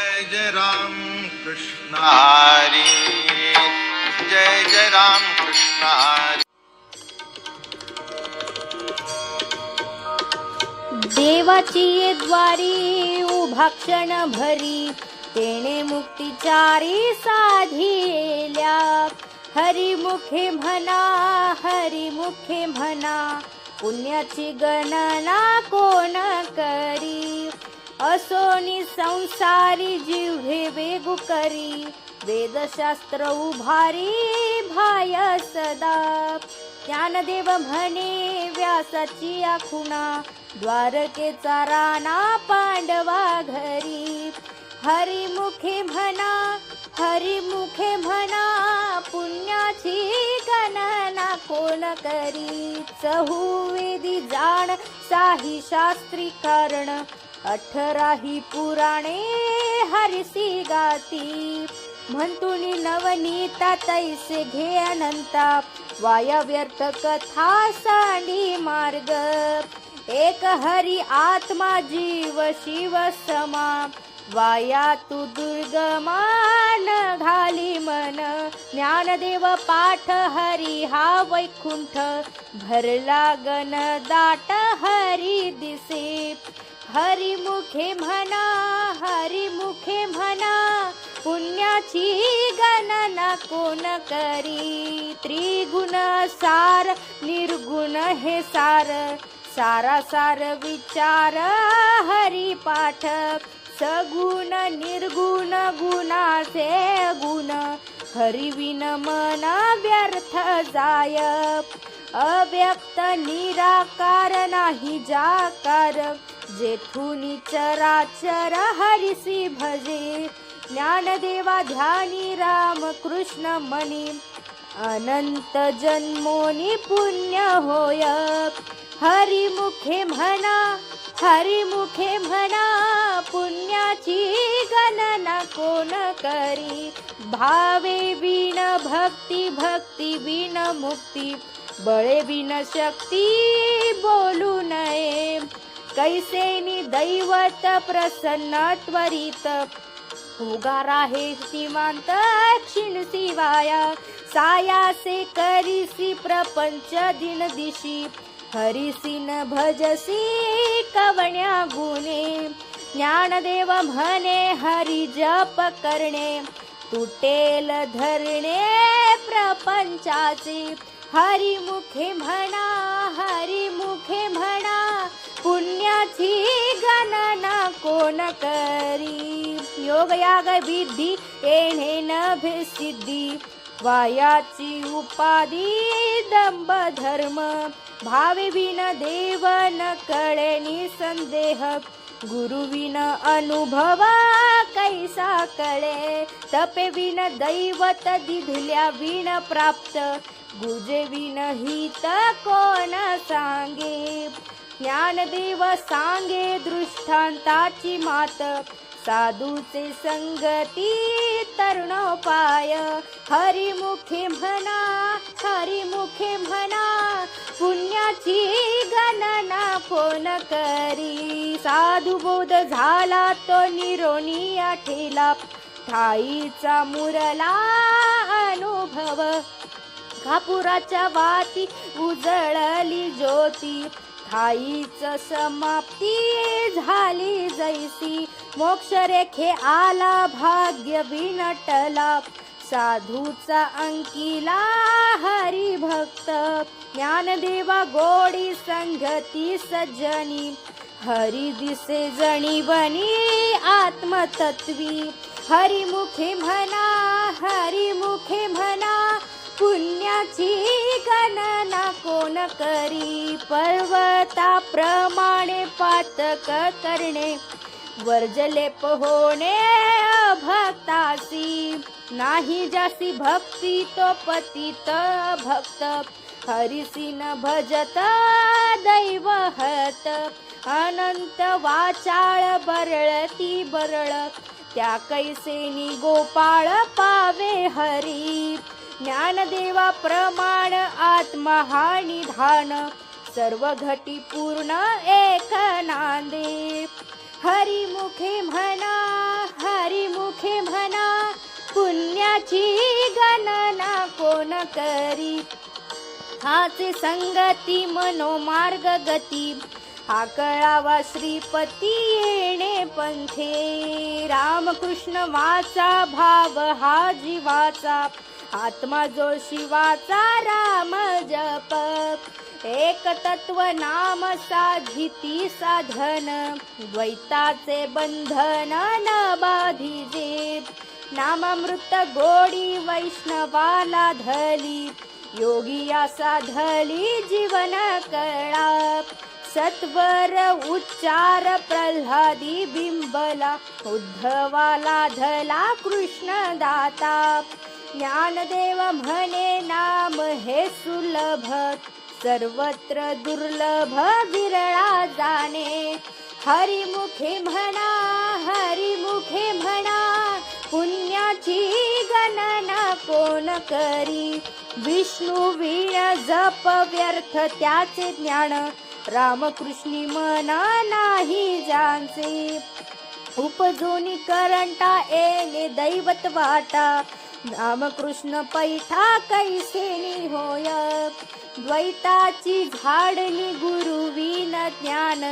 जय जय राम कृष्ण हरी। जय जय राम कृष्ण हरी। देवाची द्वारी उभा क्षण भरी तेने मुक्तिचारी साधिल्या। हरिमुखे म्हणा हरिमुखे म्हणा पुण्याची गणना कोण करी? असोनी संसारी जीव हे वेगु करी. वेदशास्त्र उभारी भाय सदा. ज्ञानदेव म्हणे व्यासाची आखुणा. द्वारकेचा राणा पांडवा घरी. हरिमुखे म्हणा हरिमुखे म्हणा पुण्याची गणना कोण करी? चहुवेदी जाण साही शास्त्री कारण. अठराही पुराणे हरिसी गाती. म्हणतुनी नवनीता तैसे घे अनंता. वाया व्यर्थ कथा सांडी मार्ग. एक हरी आत्मा जीव शिव समा. वाया तू दुर्गमान घाली मन. ज्ञानदेव पाठ हरी हा वैकुंठ. भरला गण दाट हरी दिसे. हरिमुखे म्हणा हरिमुखे म्हणा पुण्याची गणना कोण करी? त्रिगुण सार निर्गुण हे सार. सारा सार विचार हरी पाठ सगुण निर्गुण गुणाचे गुण. हरिविन मन व्यर्थ जाय अव्यक्त निराकार नाही जाकार. जेथून चराचर हरिसी भजे ज्ञानदेवा ध्यानी राम कृष्ण मनी अनंत जन्मोनी पुण्य होय. हरिमुखे म्हणा हरिमुखे म्हणा पुण्याची गणना कोण करी? भावे बिन भक्ती भक्ती बिन मुक्ती बळे बिन शक्ती बोलू नये. कैसेनी दैवत प्रसन्न त्वरित? उगार हे श्रीमंत क्षीण शिवाया सायासे करीसी प्रपंच दिन दिशी। हरिसीन भजसी कवण्या गुणे ज्ञानदेव म्हणे हरी जप करणे। तुटेल धरणे प्रपंचाचे हरिमुखे म्हणा हरिमुखे म्हणा पुण्याची गणना कोण करी योग याग विधी येणे सिद्धी वायाची उपाधी दंब धर्म भावे विन देव न कळे निसंदेह गुरुविन अनुभवा कैसा कळे तपे विन दैवत दिधल्या विण प्राप्त गुजे विन हित कोण सांगे ज्ञानदेव सांगे दृष्टांताची मात साधूचे संगती तरुणोपाय. हरिमुखे म्हणा हरिमुखे म्हणा पुण्याची गणना कोण करी? साधू बोध झाला तो निरोणी आठेला ठाईचा मुरला अनुभव. कापुराच्या वाती उजळली ज्योती ठाईच समाप्ती झाली जैसी. मोक्ष रेखे आला भाग्य विनटला. साधूचा अंकिला हरिभक्त. ज्ञानदेवा गोडी संगती सज्जनी. हरी दिसे जणी बनी आत्मतत्वी. हरिमुखे म्हणा हरिमुखे म्हणा पुण्याची गणना कोण करी? पर्वताप्रमाणे पातक करणे. वर्जलेप होणे भक्तासी नाही जासी भक्ती तो पतित भक्त. हरिसी भजत दैवहत अनंत वाचाळ बरळती बरळ. त्या कैसेनी गोपाळ पावे हरी. ज्ञानदेवा प्रमाण आत्मा हा निधान सर्व घटी पूर्ण एक नांदे. हरिमुखे म्हणा हरी पुण्याची गणना कोण करी? हाचे संगती मनोमार्ग गती हा कळावा श्रीपती येणे पंथे. रामकृष्ण वाचा भाव हा जीवाचा आत्मा जो शिवाचा राम जप. एक तत्व नाम साधिती साधन. द्वैताचे बंधन न बाधिजे नामामृत गोडी वैष्णवाला धली. योगिया साधली जीवन कळा. सत्वर उच्चार प्रल्हादी बिंबला. उद्धवाला धला कृष्ण दाता ज्ञानदेव म्हणे नाम हे सुलभ सर्वत्र दुर्लभ विरळा जाणे. हरिमुखे म्हणा हरिमुखे म्हणा पुण्याची गणना कोण करी? विष्णू वीण जप व्यर्थ त्याचे ज्ञान रामकृष्णी मना नाही जानसे उपजोनी करंटा येणे दैवत वाटा रामकृष्ण पैठा कैसेनी होय द्वैताची झाडली गुरु विन ज्ञान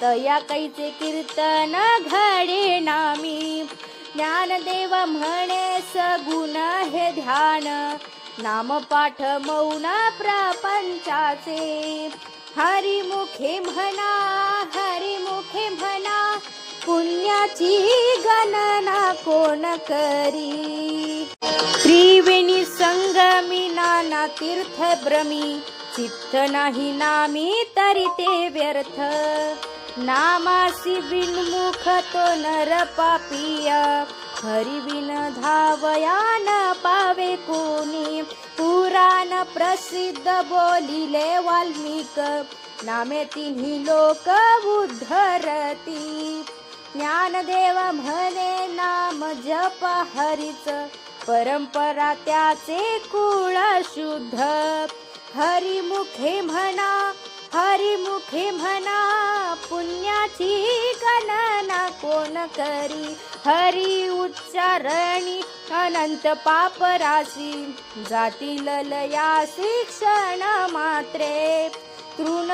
तया कैचे कीर्तन घडे नामी. ज्ञानदेव म्हणे सगुण हे ध्यान नामपाठ मौना प्रपंचाचे. हरिमुखे म्हणा हरिमुखे म्हणा पुण्याची गणना कोण करी? त्रिवेणी संगमी नाना तीर्थ भ्रमी चित्त नाही नामी तरी ते व्यर्थ. नामासी बिनमुख तो नर पापिया हरिविन धावया न पावे कोणी. पुराण प्रसिद्ध बोलिले वाल्मिक नामे तिन्ही लोक उद्धरती. ज्ञानदेव म्हणे नाम जप हरीच. परंपरा त्याचे कुळ शुद्ध. हरिमुखे म्हणा हरिमुखे म्हणा पुण्याची गणना कोण करी? हरी उच्चारणी अनंत पापराशी जातील लया शिक्षण मात्रे. तृण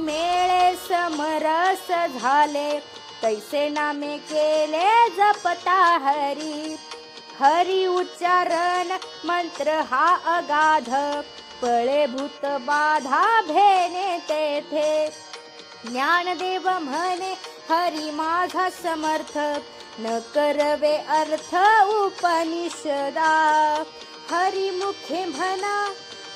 मेळे समरस झाले. तैसे नामे केले जपता हरी? हरी उच्चारण मंत्र हा अगाध पळे भूत बाधा भेने तेथे. ज्ञानदेव म्हणे हरी माझा समर्थ न करवे अर्थ उपनिषदा. हरिमुखे म्हणा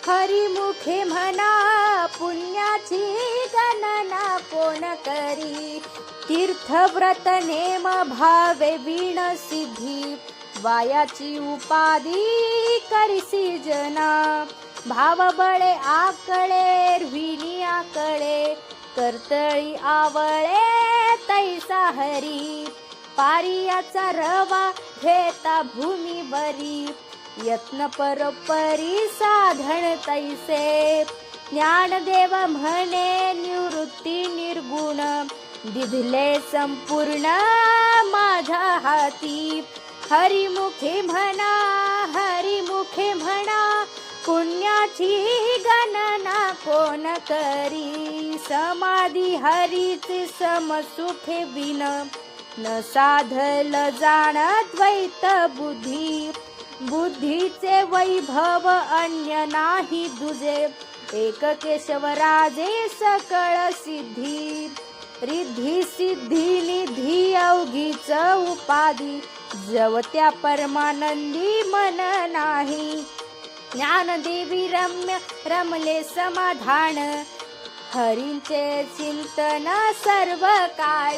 हरिमुखे म्हणा पुण्याची गणना कोण करी? तीर्थव्रत नेम भावे विण सिद्धी वायाची उपाधी करिसी जना। भाव बळे आकळे विणी आकळे कर्तळी आवळे तैसा हरी। पारियाचा रवा घेता भूमी बरी यत्न परोपरी साधन तैसे। ज्ञानदेव म्हणे निवृत्ती निर्गुण दिधले संपूर्ण माझा हाती. हरिमुखे म्हणा हरिमुखे म्हणा पुण्याची गणना कोण करी? समाधी हरीच समसुखे विन न साधल जाण द्वैत बुद्धी. बुद्धीचे वैभव अन्य नाही दुजे. एक केशवराजे सकळ सिद्धी. रिद्धी सिद्धी निधी अवघीच उपाधी. जवत्या परमानंदी मन नाही. ज्ञानदेवी रम्य रमले समाधान. हरींचे चिंतन सर्व काळ.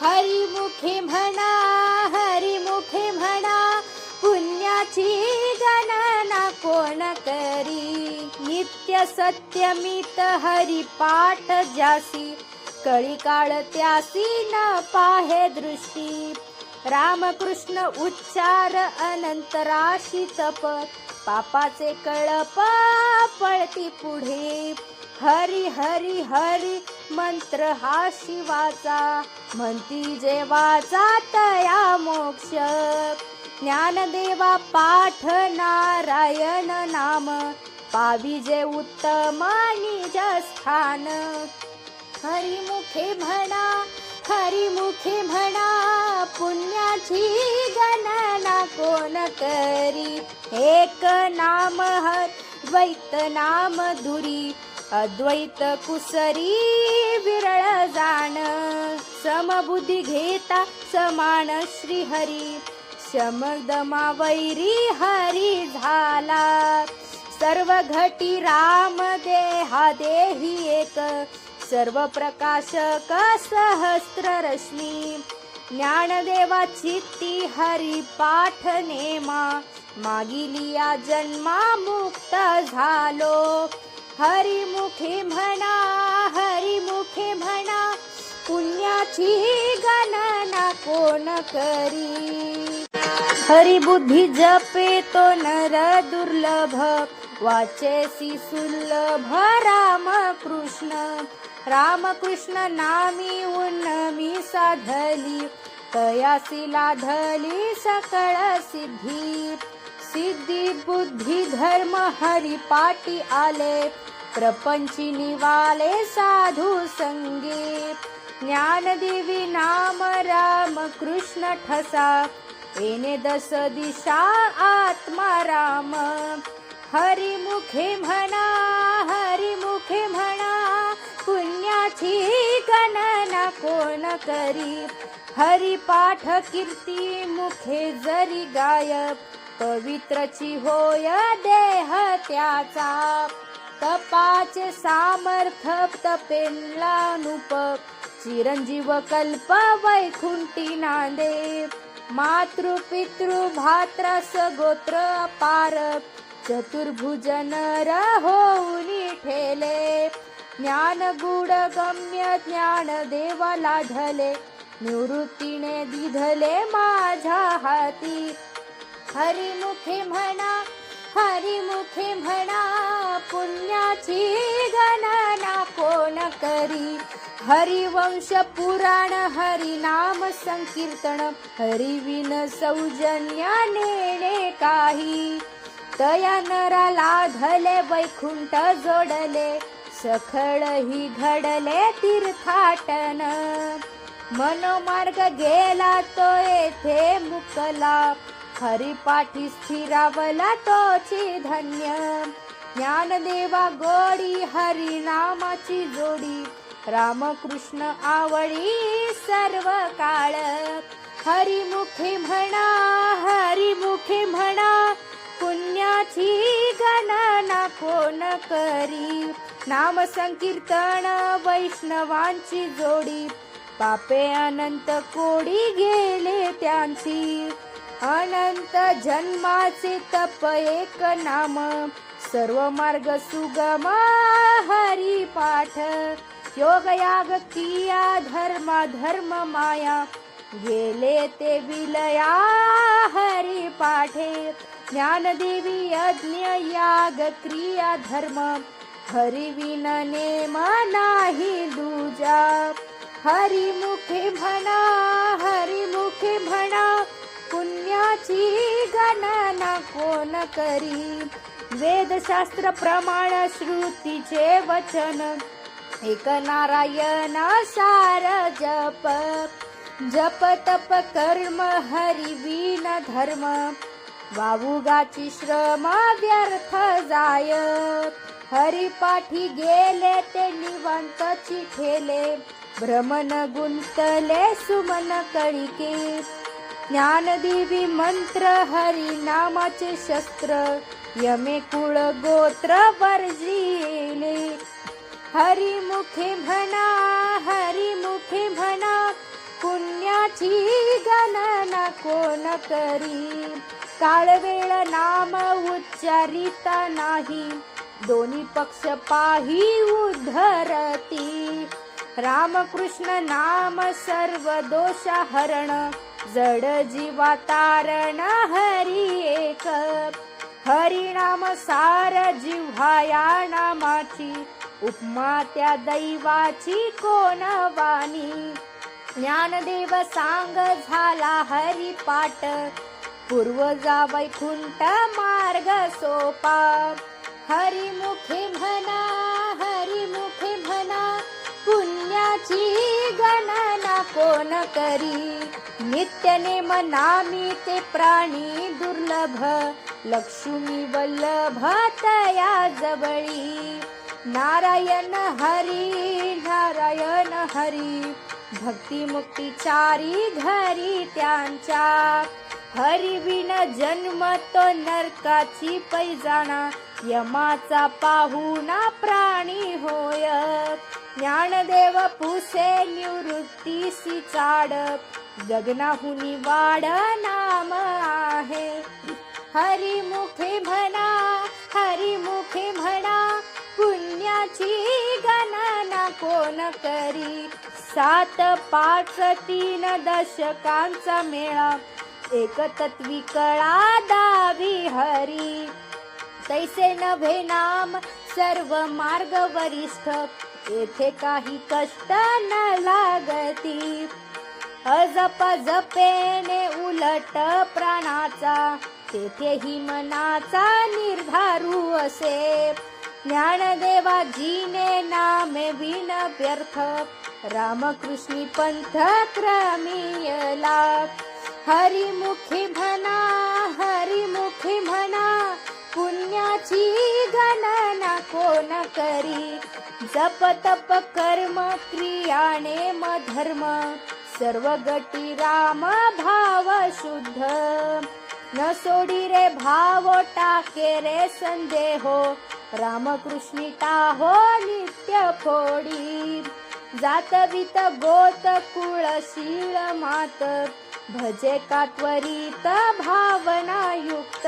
हरिमुखे म्हणा हरिमुखे म्हणा पुण्याची गणना कोण करी? नित्य सत्यमित हरिपाठ जासी कळी काळ त्यासी न पाहे दृष्टी. रामकृष्ण उच्चार अनंत राशी तप पापाचे कळप पळती पुढे. हरी हरी हरी मंत्र हा शिवाचा. म्हणती जेवाचा तया मोक्ष. ज्ञानदेवा पाठ नारायण नाम. पाविजे उत्तम निज स्थान हरिमुखे म्हणा हरिमुखे म्हणा पुण्याची गणना कोण करी? एक नाम हर द्वैत नाम धुरी अद्वैत कुसरी विरळ जाण. समबुद्धी घेता समान श्री हरी शमदमा वैरी हरी झाला. सर्व घटी राम देहा देही एक सर्व प्रकाशक सहस्त्र रश्मी ज्ञानदेवा चित्ती हरी पाठ नेमा मागिलिया जन्मा मुक्त झालो. हरिमुखे म्हणा हरिमुखे म्हणा पुण्याची गणना कोण करी? हरिबुद्धी जपे तो नर दुर्लभ वाचेसी सुलभ राम कृष्ण. रामकृष्ण नामी उन्नमी साधली तयासी लाधली सकळ सिद्धी. सिद्धी बुद्धी धर्म हरिपाटी आले प्रपंची निवाले साधू संगीत. ज्ञानदेवी नाम राम कृष्ण ठसा येणे दस दिशा आत्मा राम हरिमुखे म्हणा हरिमुखे म्हणा पुण्याची गणना कोण करी? हरिपाठ कीर्ती मुखे जरी गायब पवित्रची होय देह त्याचा. तपाचे सामर्थ तपेनलानुप चिरंजीव कल्प वैकुंठी नांदे मातृ पितृ भात्रास गोत्र अपार चतुर्भुजन नर होऊनी ठेले ज्ञान गुड गम्य ज्ञान देवा लाढले निवृत्तीने दिधले माझ्या हाती. हरिमुखे म्हणा हरिमुखे म्हणा पुण्याची गणना कोण करी? हरिवंश पुराण हरिनाम संकीर्तन हरिविन सौजन्य नेणे काही. तया नराला लाधले वैकुंठ जोडले सखळ ही घडले तीर्थाटन. मनोमार्ग गेला तो येथे मुकला. हरिपाठी स्थिरावला तोची धन्य. ज्ञानदेवा गोडी हरिनामाची जोडी. रामकृष्ण आवडी सर्व काळ हरिमुखे म्हणा हरिमुखे म्हणा पुण्याची गणना कोण करी? नाम संकीर्तन वैष्णवांची जोडी. पापे अनंत कोडी गेले त्यांची. अनंत जन्माचे तप एक नाम सर्व मार्ग सुगम हरी पाठ. योग याग किया धर्म धर्म माया गेले ते विलया हरी पाठे. ज्ञानदेवी यज्ञ याग क्रिया धर्म हरी नेम नाही दुजा. हरिमुखे म्हणा हरिमुखे म्हणा पुण्याची गणना कोण करी? वेदशास्त्र प्रमाण श्रुतीचे वचन. एक नारायण सार जप. जप तप कर्म हरिवीन धर्म. वावुगाची श्रम व्यर्थ जाय. हरिपाठी गेले ते निवांत चिठेले भ्रमण गुंतले सुमन कळिके. ज्ञानदेवी मंत्र हरी नामाचे शस्त्र यमे कुळ गोत्र वर्जिले. हरिमुखे म्हणा हरिमुखे म्हणा पुण्याची गणना कोण करी? काळवेळ नाम उच्चारिता नाही दोन्ही पक्ष पाही उद्धरती. रामकृष्ण नाम सर्व दोष हरण जड जीवा तारण हरी एक. हरिनाम सार जिव्हाया नामाची उपमा त्या दैवाची कोण वाणी? ज्ञानदेव सांग झाला हरी पाट पूर्वजा वैकुंठ मार्ग सोपा. हरिमुखे म्हणा हरिमुखे पुण्याची गणना कोण करी? नित्यने मनामी ते प्राणी दुर्लभ लक्ष्मी वल्लभ तया जवळी. नारायण हरी नारायण हरी भक्ती मुक्ती चारी घरी त्यांच्या. हरिविण जन्म तो नरकाची पैजाणा यमाचा पाहुणा प्राणी होय ज्ञानदेव पुसे निवृत्तीसी चाड गगनाहुनी वाड नाम आहे. हरिमुखे म्हणा हरिमुखी म्हणा पुण्याची गणना कोण करी? सात पाच तीन दशकांचा मेळा. एकतत्वी कळा दावी हरी. तैसे नभे नाम सर्व मार्ग वरिष्ठ येथे काही कष्ट न लागती. अजप जपेने उलट प्राणाचा तेथेही मनाचा निर्धारू असे. ज्ञानदेवा जीने नामे विन व्यर्थ रामकृष्णी पंथ क्रमीयला हरिमुखी म्हणा हरिमुखी म्हणा पुण्याची गणना कोण करी? जप तप कर्म क्रियाने धर्म. सर्व गटी राम भाव शुद्ध. न सोडी रे भाव टाके रे संदेहो. रामकृष्णी हो नित्य फोडी. जातवित गोत कुळशीळ मात. भजे का त्वरित भावना युक्त.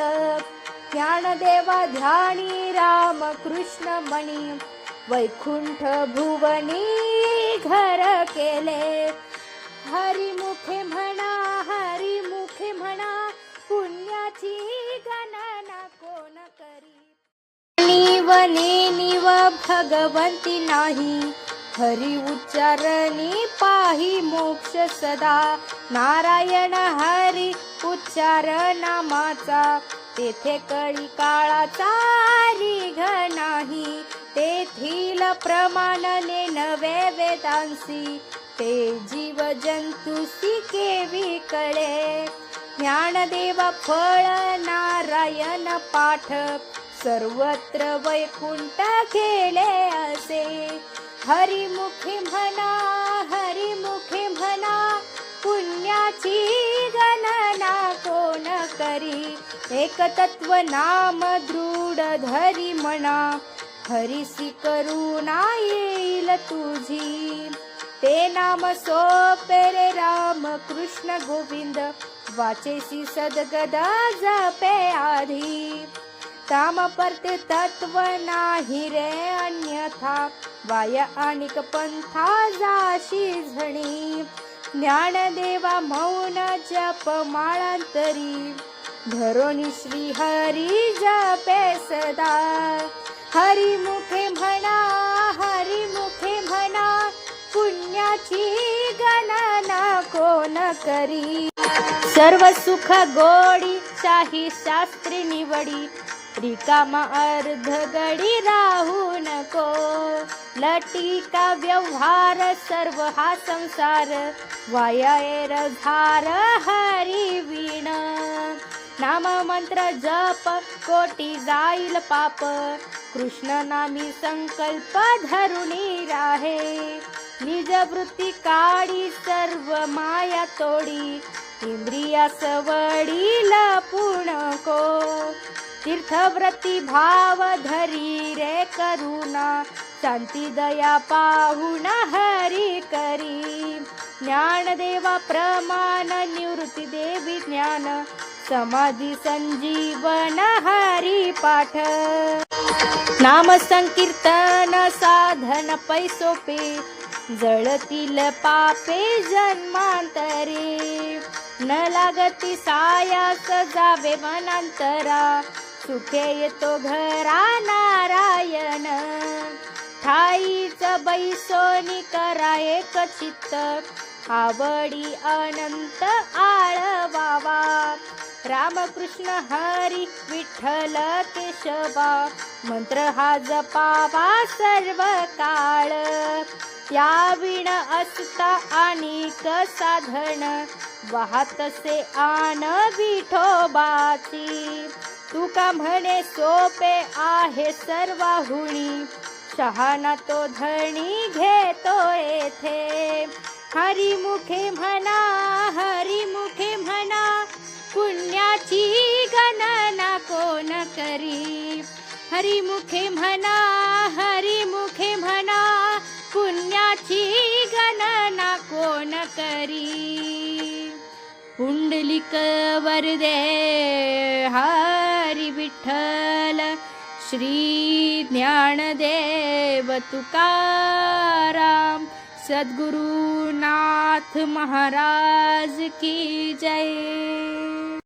ज्ञानदेवा ध्यानी राम कृष्ण मणी वैकुंठ भुवनी घर केले. हरिमुखे म्हणा हरिमुखे म्हणा पुण्याची गणना कोण करी? निवने निव भगवंती नाही हरि उच्चारणी पाही मोक्ष सदा. नारायण हरी उच्चार नामाचा तेथे कळी काळाचा रिघ नाही. तेथील प्रमाणने नवे वेदांसी. ते जीव जंतुसी केवी कळे ज्ञानदेवा फळ नारायण पाठ सर्वत्र वैकुंठ केले असे. हरिमुखी म्हणा हरिमुखी म्हणा पुण्याची गणना कोण करी? एकतत्व नाम दृढ धरी म्हणा हरिसी करुणा येईल तुझी। ते नाम सोपे रे राम कृष्ण गोविंद वाचेसी सदगदा जपे आधी। ताम परते तत्व नाही रे अन्यथा वाय आणिक पंथा जाशी झणी। ज्ञानदेवा मौन जप माळांतरी धरोनी श्री हरी जपे सदा. हरिमुखे म्हणा हरिमुखे म्हणा पुण्याची गणना कोण करी? सर्व सुख गोडी शाही शास्त्री निवडी. रिकामा अर्ध गडी राहू नको. लटिका व्यवहार सर्व हा संसार. वायर झार हरी वीण. नाम मंत्र जप कोटी जाईल पाप. कृष्ण नामी संकल्प धरुणी राहे. निज वृत्ती काढी सर्व माया तोडी. इंद्रिया सवडील को. तीर्थव्रती भाव धरी रे करुणा. शांती दया पाहुण हरी करी. ज्ञानदेवा प्रमाण निवृत्ती देवी ज्ञान. समाधी संजीवन हरी पाठ। नाम संकीर्तन साधन पैसोपे जळतील पापे जन्मांतरे। न लागती सायास जावे मनांतरा सुखे येतो घरा नारायण। ठाईच बैसोनी करा एक चित्त आवडी अनंत आळवावा। रामकृष्ण हरी विठ्ठल केशवा मंत्र हा जपावा सर्व काळ. या विण असता अनिक साधन वाहतसे आन विठोबाची. तुका म्हणे सोपे आहे सर्वाहुणी शहाणा तो धणी घेतो येथे. हरिमुखे म्हणा हरिमुखे म्हणा पुण्याची गणना कोण करी? हरिमुखे म्हणा हरिमुखे म्हणा पुण्याची गणना कोण करी? पुंडलिक वरदे हरी विठ्ठल श्री ज्ञानदेव तुकाराम सद्गुरुनाथ महाराज की जय।